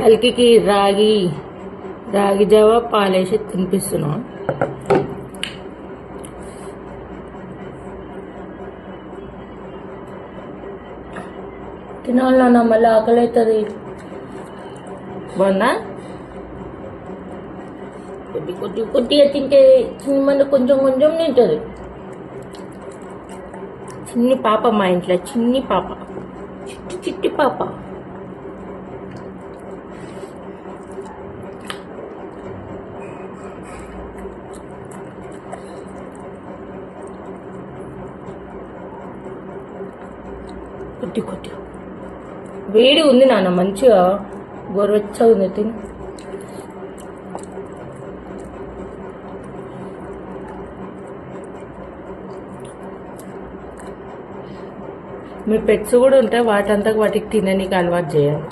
కలికి రాగి రాగి జావ పాలేసి తినిపిస్తున్నాం. తినాలన్నా మళ్ళీ ఆకలి అవుతుంది బాగుందా? కొద్ది కొద్ది కొద్దిగా తింటే చిన్న కొంచెం కొంచెం తింటుంది. చిన్ని పాప మా ఇంట్లో చిన్ని పాప. చిట్టి చిట్టి పాప. కొద్ది కొద్ది వేడి ఉంది నాన్న మంచిగా గోరువెచ్చగా ఉంది తిని. మీ పెట్స్ కూడా ఉంటే వాటంతా వాటికి తిననీకి అలవాటు చేయాలి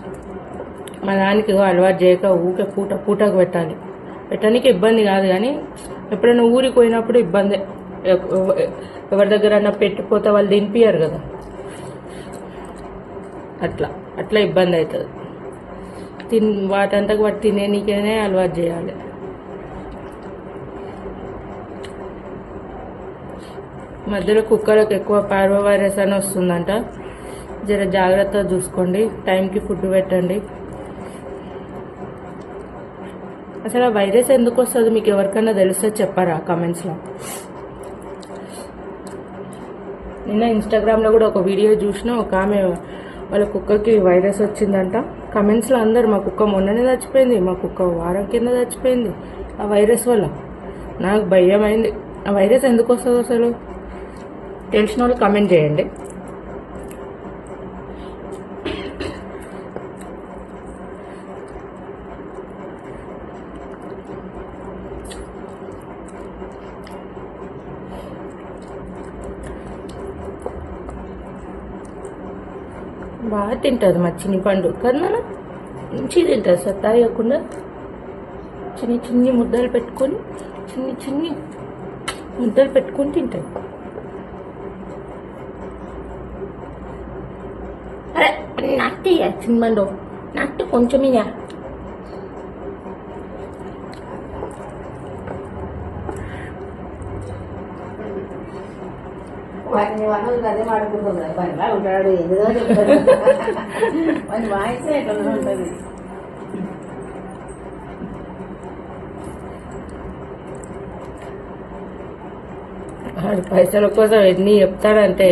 మా దానికి అలవాటు చేయక ఊకే పూట పూటకు పెట్టాలి. పెట్టడానికి ఇబ్బంది కాదు కానీ ఎప్పుడైనా ఊరికి పోయినప్పుడు ఇబ్బంది. ఎవరి దగ్గర పెట్టిపోతే వాళ్ళు తినిపియరు కదా. అట్లా అట్లా ఇబ్బంది అవుతుంది. తిన్ వాటంతకు వాటి తినేనికేనే అలవాటు చేయాలి. మధ్యలో కుక్కలకు ఎక్కువ పార్వో వైరస్ అని వస్తుందంట. జర జాగ్రత్తగా చూసుకోండి. టైంకి ఫుడ్ పెట్టండి. అసలు ఆ వైరస్ ఎందుకు వస్తుంది మీకు ఎవరికైనా తెలిస్తే చెప్పారా కమెంట్స్లో. నిన్న ఇన్స్టాగ్రామ్లో కూడా ఒక వీడియో చూసిన ఒక ఆమె వాళ్ళ కుక్కకి వైరస్ వచ్చిందంట. కమెంట్స్లో అందరు మా కుక్క మొన్ననే చచ్చిపోయింది మా కుక్క వారం కింద చచ్చిపోయింది ఆ వైరస్ వల్ల. నాకు భయం అయింది ఆ వైరస్ ఎందుకు వస్తుంది అసలు? తెలిసిన వాళ్ళు కమెంట్ చేయండి. బాగా తింటుంది మా చిన్ని పండు. కదా నాన్న? మంచిగా తింటుంది సత్తాయకుండా చిన్ని చిన్ని ముద్దలు పెట్టుకొని చిన్ని చిన్ని ముద్దలు పెట్టుకొని తింటాయి అరే నట్టి చిన్నమండు నట్టు కొంచెం ఇయ్య. వాటిని వాళ్ళు అదే మాడుకుంటున్నారు పని బాగా ఉంటాడు? ఏదో చెప్తాడు. వాడి వాయిస్ ఎట్లా ఉంటుంది? వాడి పైసల కోసం ఎన్ని చెప్తాడంటే